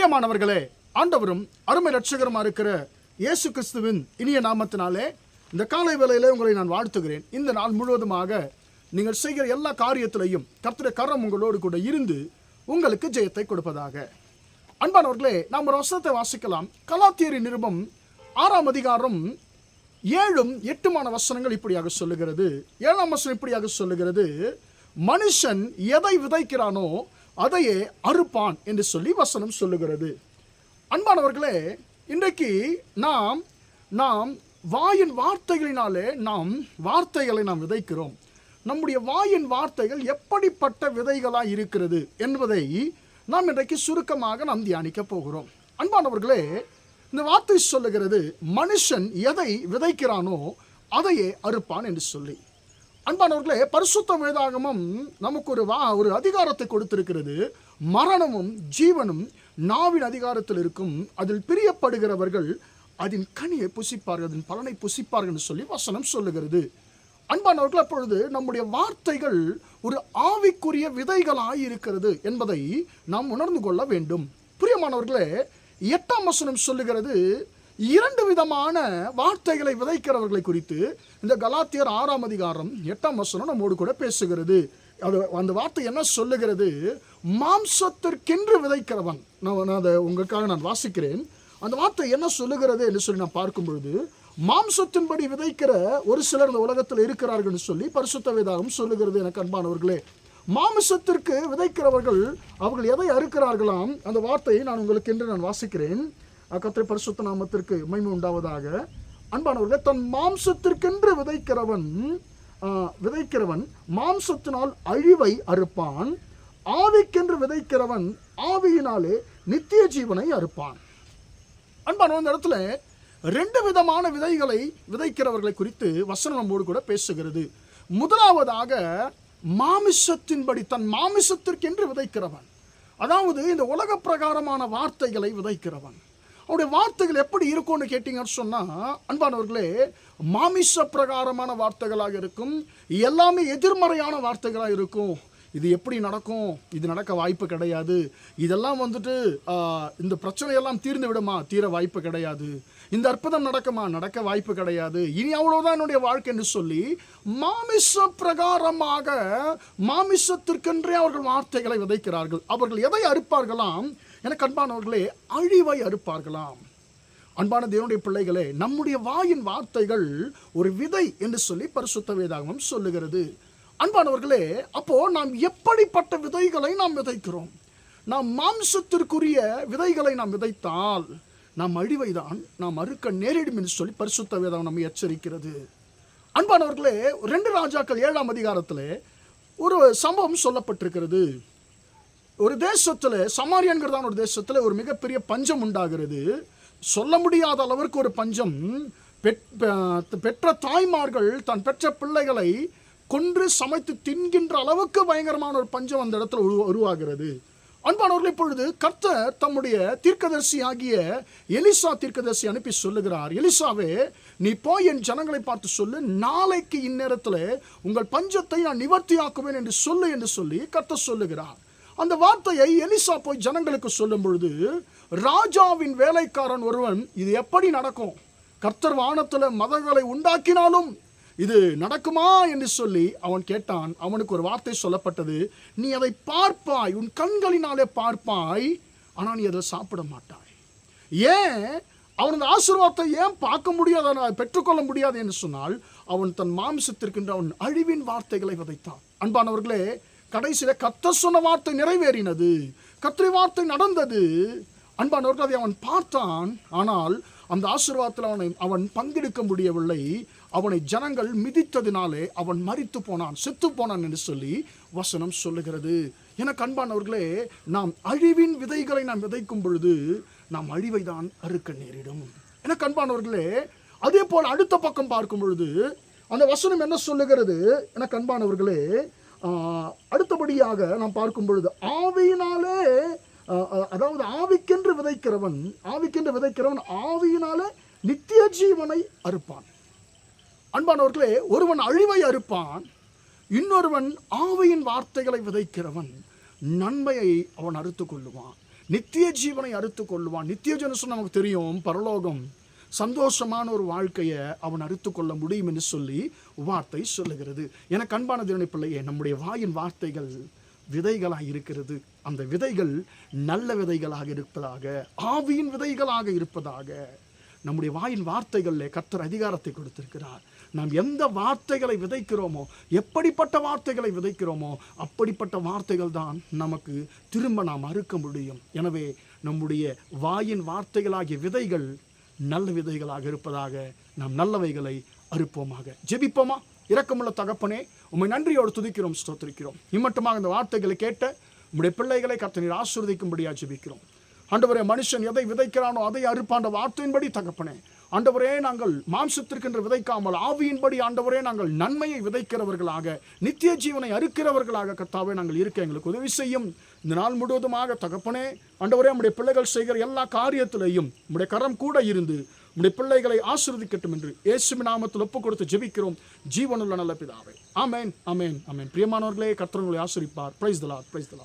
பிரியமானவர்களே ஆண்டவரும் அருமை ரட்சகருமா இருக்கிற இயேசு கிறிஸ்துவின் இனிய நாமத்தினாலே இந்த காலை வேளையிலே உங்களை நான் வாழ்த்துகிறேன். இந்த நாள் முழுவதுமாக நீங்கள் செய்கிற எல்லா காரியத்திலையும் கர்த்தருடைய கரம் உங்களோடு கூட இருந்து உங்களுக்கு ஜெயத்தை கொடுப்பதாக. அன்பானவர்களே நாம் ஒரு வசனத்தை வாசிக்கலாம். கலாத்தியரி நிருபம் ஆறாம் அதிகாரம் ஏழும் எட்டுமான வசனங்கள் இப்படியாக சொல்லுகிறது. ஏழாம் வசனம் இப்படியாக சொல்லுகிறது. மனுஷன் எதை விதைக்கிறானோ அதையே அறுப்பான் என்று சொல்லி வசனம் சொல்லுகிறது. அன்பானவர்களே இன்றைக்கு நாம் நாம் வாயின் வார்த்தைகளினாலே நாம் வார்த்தைகளை நாம் விதைக்கிறோம். நம்முடைய வாயின் வார்த்தைகள் எப்படிப்பட்ட விதைகளாக இருக்கிறது என்பதை நாம் இன்றைக்கு சுருக்கமாக நாம் தியானிக்க போகிறோம். அன்பானவர்களே இந்த வார்த்தை சொல்லுகிறது மனுஷன் எதை விதைக்கிறானோ அதையே அறுப்பான் என்று சொல்லி. அன்பானவர்களே பரிசுத்த வேதாகமம் நமக்கு ஒரு வா ஒரு அதிகாரத்தை கொடுத்திருக்கிறது. மரணமும் ஜீவனும் நாவின் அதிகாரத்தில் இருக்கும். அதில் பிரியப்படுகிறவர்கள் அதன் கனியை புசிப்பார்கள் அதன் பலனை புசிப்பார்கள் சொல்லி வசனம் சொல்லுகிறது. அன்பானவர்கள் அப்பொழுது நம்முடைய வார்த்தைகள் ஒரு ஆவிக்குரிய விதைகளாக இருக்கிறது என்பதை நாம் உணர்ந்து கொள்ள வேண்டும். பிரியமானவர்களே எட்டாம் வசனம் சொல்லுகிறது இரண்டு விதமான வார்த்தைகளை விதைக்கிறவர்களை குறித்து இந்த கலாத்தியர் ஆறாம் அதிகாரம் எட்டாம் வசனம் நம்மோடு கூட பேசுகிறது. அது அந்த வார்த்தை என்ன சொல்லுகிறது? மாம்சத்திற்கென்று விதைக்கிறவன். நான் நான் அதை உங்களுக்காக நான் வாசிக்கிறேன். அந்த வார்த்தை என்ன சொல்லுகிறது என்று சொல்லி நான் பார்க்கும் பொழுது மாம்சத்தின்படி விதைக்கிற ஒரு சிலர் இந்த உலகத்தில் இருக்கிறார்கள் சொல்லி பரிசுத்த வேதாகம் சொல்லுகிறது எனக்கு அன்பானவர்களே. மாமிசத்திற்கு விதைக்கிறவர்கள் அவர்கள் எதை அறுக்கிறார்களாம்? அந்த வார்த்தையை நான் உங்களுக்கு என்று நான் வாசிக்கிறேன். கத்திரை பரிசுத்த நாமத்திற்கு மைமை உண்டாவதாக. அன்பானவர்கள் தன் மாம்சத்திற்கென்று விதைக்கிறவன் விதைக்கிறவன் மாம்சத்தினால் அழிவை அறுப்பான். ஆவிக்கென்று விதைக்கிறவன் ஆவியினாலே நித்திய ஜீவனை அறுப்பான். அன்பான இந்த இடத்துல ரெண்டு விதமான விதைகளை விதைக்கிறவர்களை குறித்து வசனம் நம்மோடு கூட பேசுகிறது. முதலாவதாக மாமிசத்தின்படி தன் மாமிசத்திற்கென்று விதைக்கிறவன். அதாவது இந்த உலக பிரகாரமான வார்த்தைகளை விதைக்கிறவன். அவருடைய வார்த்தைகள் எப்படி இருக்கும்னு கேட்டீங்கன்னு சொன்னால் அன்பானவர்களே மாமிச பிரகாரமான வார்த்தைகளாக இருக்கும் எல்லாமே எதிர்மறையான வார்த்தைகளாக இருக்கும். இது எப்படி நடக்கும்? இது நடக்க வாய்ப்பு கிடையாது. இதெல்லாம் வந்துட்டு இந்த பிரச்சனையெல்லாம் தீர்ந்து விடுமா? தீர வாய்ப்பு கிடையாது. இந்த அற்புதம் நடக்குமா? நடக்க வாய்ப்பு கிடையாது. இனி அவ்வளோதான் என்னுடைய வாழ்க்கைன்னு சொல்லி மாமிச பிரகாரமாக மாமிசத்திற்கென்றே அவர்கள் வார்த்தைகளை விதைக்கிறார்கள். அவர்கள் எதை அறுப்பார்களாம்? எனக்கு அன்பானவர்களே அழிவை அறுப்பார்களாம். அன்பான தேவனுடைய பிள்ளைகளே நம்முடைய வாயின் வார்த்தைகள் ஒரு விதை என்று சொல்லி பரிசுத்த வேதாகமம் சொல்லுகிறது. அன்பானவர்களே அப்போ நாம் எப்படிப்பட்ட விதைகளை நாம் விதைக்கிறோம்? நாம் மாம்சத்திற்குரிய விதைகளை நாம் விதைத்தால் நாம் அழிவை தான் நாம் அறுக்க நேரிடும் என்று சொல்லி பரிசுத்த வேதம் நம்மை எச்சரிக்கிறது. அன்பானவர்களே ரெண்டு ராஜாக்கள் ஏழாம் அதிகாரத்தில் ஒரு சம்பவம் சொல்லப்பட்டிருக்கிறது. ஒரு தேசத்தில் சமாரியன்கிறதான ஒரு தேசத்தில் ஒரு மிகப்பெரிய பஞ்சம் உண்டாகிறது. சொல்ல முடியாத அளவிற்கு ஒரு பஞ்சம். பெற்ற தாய்மார்கள் தன் பெற்ற பிள்ளைகளை கொன்று சமைத்து தின்கின்ற அளவுக்கு பயங்கரமான ஒரு பஞ்சம் அந்த இடத்துல உரு உருவாகிறது. அன்பானவர்கள் இப்பொழுது கர்த்தர் தம்முடைய தீர்க்கதரிசி ஆகிய எலிசா தீர்க்கதரிசி அனுப்பி சொல்லுகிறார். எலிசாவே நீ போய் என் ஜனங்களை பார்த்து சொல்லு. நாளைக்கு இந்நேரத்தில் உங்கள் பஞ்சத்தை நான் நிவர்த்தி ஆக்குவேன் என்று சொல்லு என்று சொல்லி கர்த்தர் சொல்லுகிறார். அந்த வார்த்தையை எலிசா போய் ஜனங்களுக்கு சொல்லும் பொழுது ராஜாவின் வேலைக்காரன் ஒருவன் இது எப்படி நடக்கும்? கர்த்தர் வானத்தில் மதங்களை உண்டாக்கினாலும் இது நடக்குமா என்று சொல்லி அவன் கேட்டான். அவனுக்கு ஒரு வார்த்தை சொல்லப்பட்டது. நீ அதை பார்ப்பாய் உன் கண்களினாலே பார்ப்பாய் ஆனால் நீ அதை சாப்பிட மாட்டாய். ஏன்? அவன் அந்த ஆசீர்வாதத்தை ஏன் பார்க்க முடியாது பெற்றுக்கொள்ள முடியாது? என்று சொன்னால் அவன் தன் மாம்சத்திற்கென்று அவன் அழிவின் வார்த்தைகளை விதைத்தான். அன்பானவர்களே கடைசியில் கத்த சொன்ன வார்த்தை நிறைவேறினது. கத்திரி வார்த்தை நடந்தது. அன்பானவர்கள் அதை அவன் பார்த்தான். ஆனால் அந்த ஆசீர்வாதத்தில் அவனை அவன் பங்கெடுக்க முடியவில்லை. அவனை ஜனங்கள் மிதித்ததினாலே அவன் மறித்து போனான் செத்து போனான் என்று சொல்லி வசனம் சொல்லுகிறது. எனக்கு அன்பானவர்களே நாம் அழிவின் விதைகளை நாம் விதைக்கும் பொழுது நாம் அழிவை தான் அறுக்க நேரிடும். எனக்கு அன்பானவர்களே அதே போல் அடுத்த பக்கம் பார்க்கும் பொழுது அந்த வசனம் என்ன சொல்லுகிறது? எனக்கு அன்பானவர்களே அடுத்தபடியாக நாம் பார்க்கும் பொழுது ஆவியினாலே அதாவது ஆவிக்கென்று விதைக்கிறவன் ஆவிக்கென்று விதைக்கிறவன் ஆவியினால நித்திய ஜீவனை அறுப்பான். அன்பானவர்களே ஒருவன் அழிவை அறுப்பான் இன்னொருவன் ஆவியின் வார்த்தைகளை விதைக்கிறவன் நன்மையை அவன் அறுத்து கொள்ளுவான் நித்திய ஜீவனை அறுத்து கொள்ளுவான். நித்திய ஜீவன் நமக்கு தெரியும் பரலோகம் சந்தோஷமான ஒரு வாழ்க்கையை அவன் அறுத்து கொள்ள முடியும் என்று சொல்லி வார்த்தை சொல்லுகிறது. எனக்கு அன்பான தேவனை பிள்ளையே நம்முடைய வாயின் வார்த்தைகள் விதைகளாக இருக்கிறது. அந்த விதைகள் நல்ல விதைகளாக இருப்பதாக ஆவியின் விதைகளாக இருப்பதாக நம்முடைய வாயின் வார்த்தைகளில் கர்த்தர் அதிகாரத்தை கொடுத்திருக்கிறார். நாம் எந்த வார்த்தைகளை விதைக்கிறோமோ எப்படிப்பட்ட வார்த்தைகளை விதைக்கிறோமோ அப்படிப்பட்ட வார்த்தைகள் தான் நமக்கு திரும்ப நாம் அறுக்க முடியும். எனவே நம்முடைய வாயின் வார்த்தைகளாகிய விதைகள் நல்ல விதைகளாக இருப்பதாக நாம் நல்லவைகளை அறுப்போமாக. ஜெபிப்போமா? இரக்கமுள்ள தகப்பனே உம்மை நன்றியோடு துதிக்கிறோம் ஸ்தோத்திரிக்கிறோம். இம்மட்டுமாக இந்த வார்த்தைகளை கேட்ட உம்முடைய பிள்ளைகளை கர்த்தனீர் ஆசிர்வதிக்கும்படியாக ஜெபிக்கிறோம். ஆண்டவரே மனுஷன் எதை விதைக்கிறானோ அதை அறுப்பாண்ட வார்த்தையின்படி தகப்பனே. ஆண்டவரே நாங்கள் மாம்சத்திற்கென்று விதைக்காமல் ஆவியின்படி ஆண்டவரே நாங்கள் நன்மையை விதைக்கிறவர்களாக நித்திய ஜீவனை அறுக்கிறவர்களாக கர்த்தாவே நாங்கள் இருக்க எங்களுக்கு உதவி செய்யும். இந்த நாள் முழுவதுமாக தகப்பனே ஆண்டவரே நம்முடைய பிள்ளைகள் செய்கிற எல்லா காரியத்திலையும் நம்முடைய கரம் கூட இருந்து நம்முடைய பிள்ளைகளை ஆசிர்வதிக்கட்டும் என்று இயேசுமி நாமத்தில் ஒப்பு கொடுத்து ஜெபிக்கிறோம். ஜீவனுள்ள நல்ல பிதாவை. ஆமேன் ஆமேன் ஆமென். பிரியமானவர்களே கர்த்தர் ஆசிரிப்பார். பிரைஸ் தலா பிரைஸ் தலா